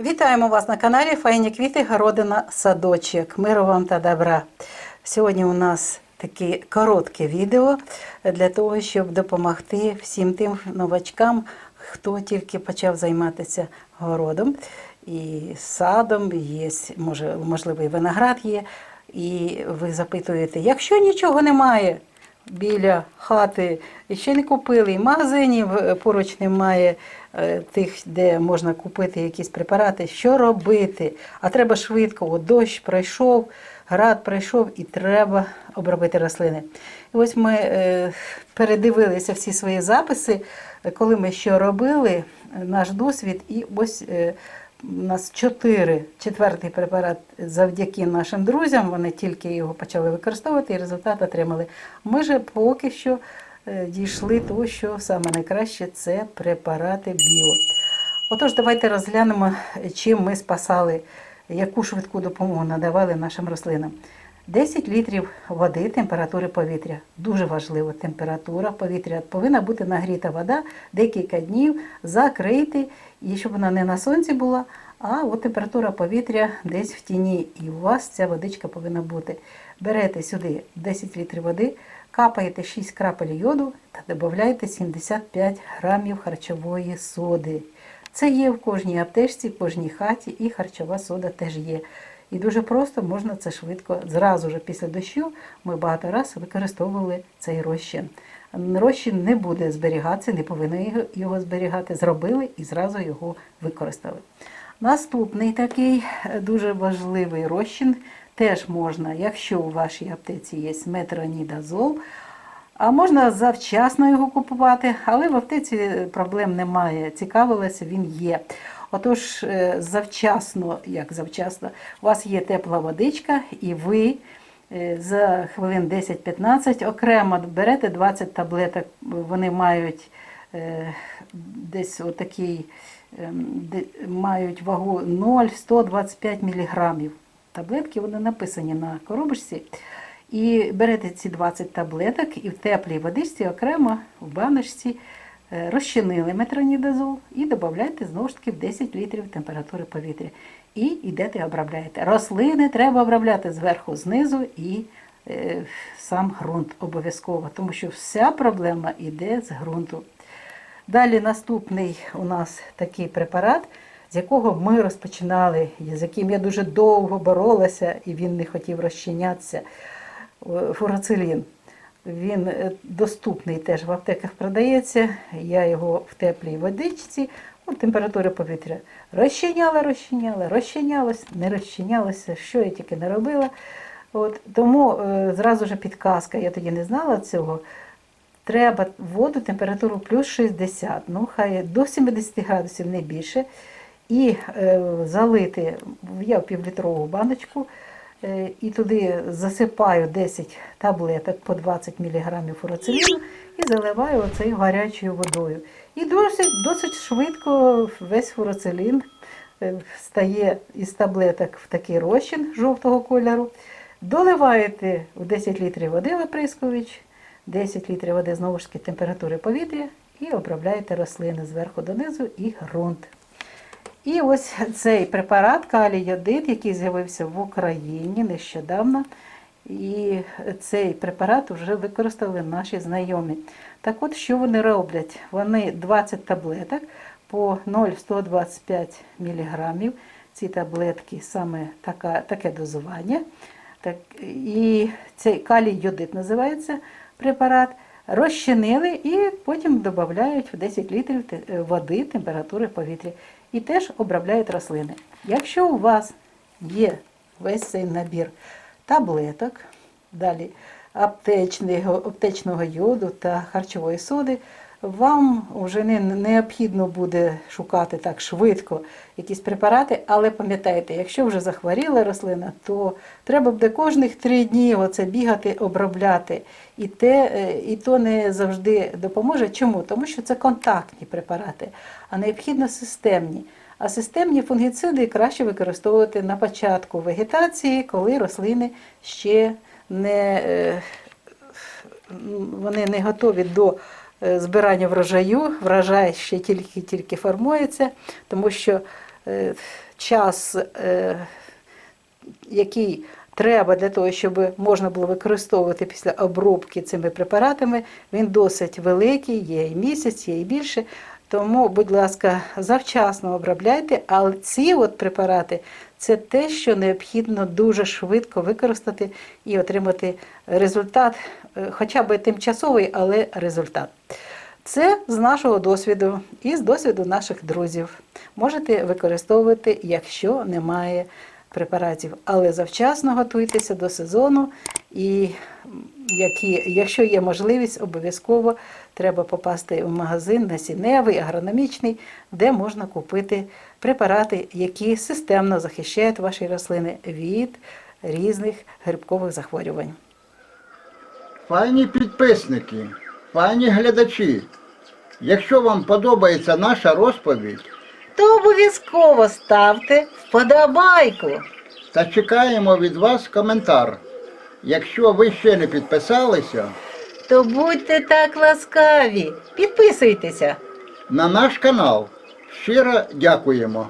Вітаємо вас на каналі Файні квіти, городина, садочок. Миру вам та добра. Сьогодні у нас таке коротке відео для того, щоб допомогти всім тим новачкам, хто тільки почав займатися городом і садом, є, може, можливо, і виноград є. І ви запитуєте, якщо нічого немає біля хати, ще не купили, і магазинів е, поруч немає е, тих, де можна купити якісь препарати, що робити? А треба швидко, от дощ пройшов, град пройшов і треба обробити рослини. І ось ми е, передивилися всі свої записи, коли ми що робили, наш досвід, і ось. У нас чотири, четвертий препарат завдяки нашим друзям. Вони тільки його почали використовувати і результат отримали. Ми же поки що е, дійшли того, що саме найкраще це препарати біо. Отож, давайте розглянемо, чим ми спасали, яку швидку допомогу надавали нашим рослинам. 10 літрів води температури повітря. Дуже важливо, температура повітря. Повинна бути нагріта вода декілька днів, закрити, і щоб вона не на сонці була, а от температура повітря десь в тіні. І у вас ця водичка повинна бути. Берете сюди 10 літрів води, капаєте 6 крапель йоду та додаєте 75 грамів харчової соди. Це є в кожній аптечці, в кожній хаті, і харчова сода теж є. І дуже просто можна це швидко. Зразу ж після дощу ми багато разів використовували цей розчин. Розчин не буде зберігатися, не повинен його- зберігати. Зробили і зразу його використали. Наступний такий е, дуже важливий розчин теж можна, якщо у вашій аптеці є метронідазол, а можна завчасно його купувати, але в аптеці проблем немає. Цікавилася, він є. Отож, е, завчасно, як завчасно, у вас є тепла водичка, і ви е, за хвилин 10-15 окремо берете 20 таблеток. Вони мають е, десь отакий, ем, мають вагу 0,125 мг. Таблетки вони написані на коробочці. І берете ці 20 таблеток і в теплій водичці окремо в баночці розчинили метронідазол і додаєте знову ж таки в 10 літрів температури повітря. І йдете обробляєте. Рослини треба обробляти зверху, знизу і е, сам ґрунт обов'язково, тому що вся проблема йде з ґрунту. Далі наступний у нас такий препарат, з якого ми розпочинали, з яким я дуже довго боролася, і він не хотів розчинятися. Е, Фурацилін. Він е, доступний теж в аптеках продається. Я його в теплій водичці, ну, температура повітря розчиняла, розчиняла, розчинялось, не розчинялося, що я тільки не робила. От, тому е, зразу ж підказка, я тоді не знала цього. Треба воду температуру плюс 60, ну хай до 70 градусів не більше. І е, залити, я в півлітрову баночку, і туди засипаю 10 таблеток по 20 мг фурациліну і заливаю оцею гарячою водою. І досить, досить швидко весь фурацилін е, стає із таблеток в такий розчин жовтого кольору. Доливаєте в 10 літрів води в 10 літрів води знову ж таки температури повітря і обробляєте рослини зверху донизу і ґрунт. І ось цей препарат калій-йодид, який з'явився в Україні нещодавно. І цей препарат вже використали наші знайомі. Так от, що вони роблять? Вони 20 таблеток по 0,125 мг. Ці таблетки саме така, таке дозування. Так, і цей калій-йодид називається препарат. Розчинили і потім додають в 10 літрів води температури повітря. І теж обробляють рослини. Якщо у вас є весь цей набір таблеток, далі аптечного, йоду та харчової соди, вам вже не необхідно буде шукати так швидко якісь препарати, але пам'ятайте, якщо вже захворіла рослина, то треба буде кожних три дні оце бігати, обробляти. І, те, е, і то не завжди допоможе. Чому? Тому що це контактні препарати, а необхідно системні. А системні фунгіциди краще використовувати на початку вегетації, коли рослини ще не, е, вони не готові до збирання врожаю, врожай ще тільки-тільки формується, тому що е, час, е, який треба для того, щоб можна було використовувати після обробки цими препаратами, він досить великий, є і місяць, є і більше. Тому, будь ласка, завчасно обробляйте, але ці от препарати це те, що необхідно дуже швидко використати і отримати результат, е, хоча б тимчасовий, але результат. Це з нашого досвіду і з досвіду наших друзів. Можете використовувати, якщо немає препаратів, але завчасно готуйтеся до сезону і які, якщо є можливість, обов'язково треба попасти в магазин насінневий, агрономічний, де можна купити препарати, які системно захищають ваші рослини від різних грибкових захворювань. Файні підписники, файні глядачі. Якщо вам подобається наша розповідь, То обов'язково ставте вподобайку. та чекаємо від вас коментар. Якщо ви ще не підписалися, То будьте так ласкаві, підписуйтеся. на наш канал щиро дякуємо.